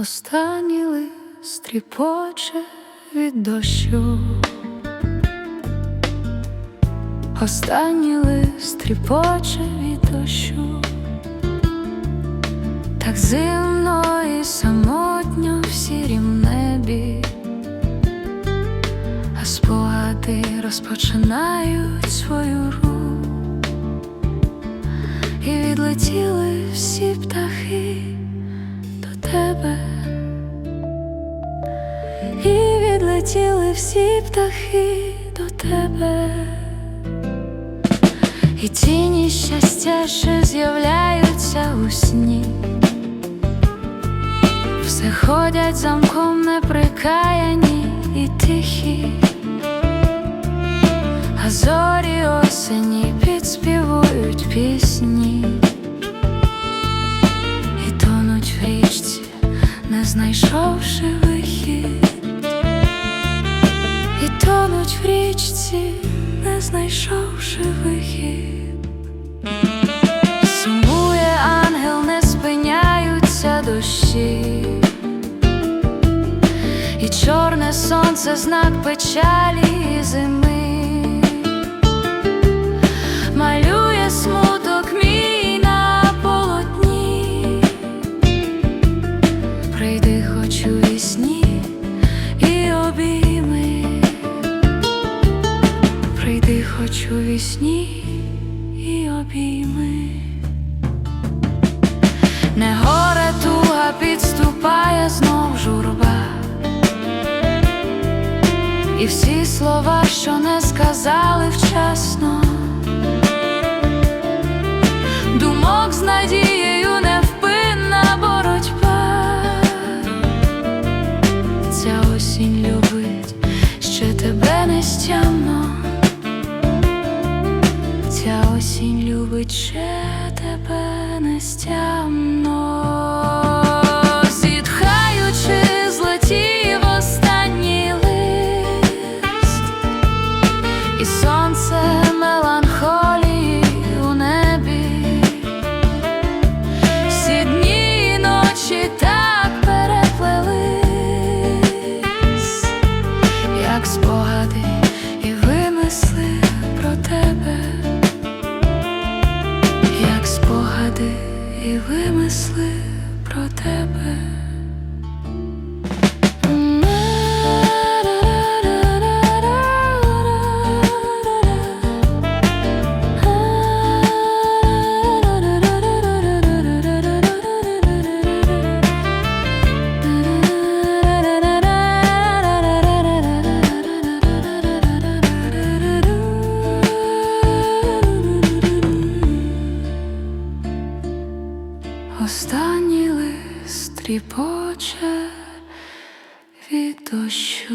Останній лист тріпоче від дощу. Останній лист тріпоче від дощу. Так зимно і самотньо в сірім небі, а спогади розпочинають свою гру, і відлетіли всі птахи тебе, і відлетіли всі птахи до тебе, і тіні щастя, що з'являються у сні. Все ходять замком неприкаяні і тихі, а зорі осені підспівують пісні знайшовши вихід, і тонуть в річці, не знайшовши вихід. Сумує ангел, не спиняються дощі, і чорне сонце знак печалі і зими, хоч і обійми. Не горе туга підступає знов журба, і всі слова, що не сказали вчасно, осінь любить ще тебе нестямно. Спогади і вимисли про тебе. Останній лист тріпоче від дощу.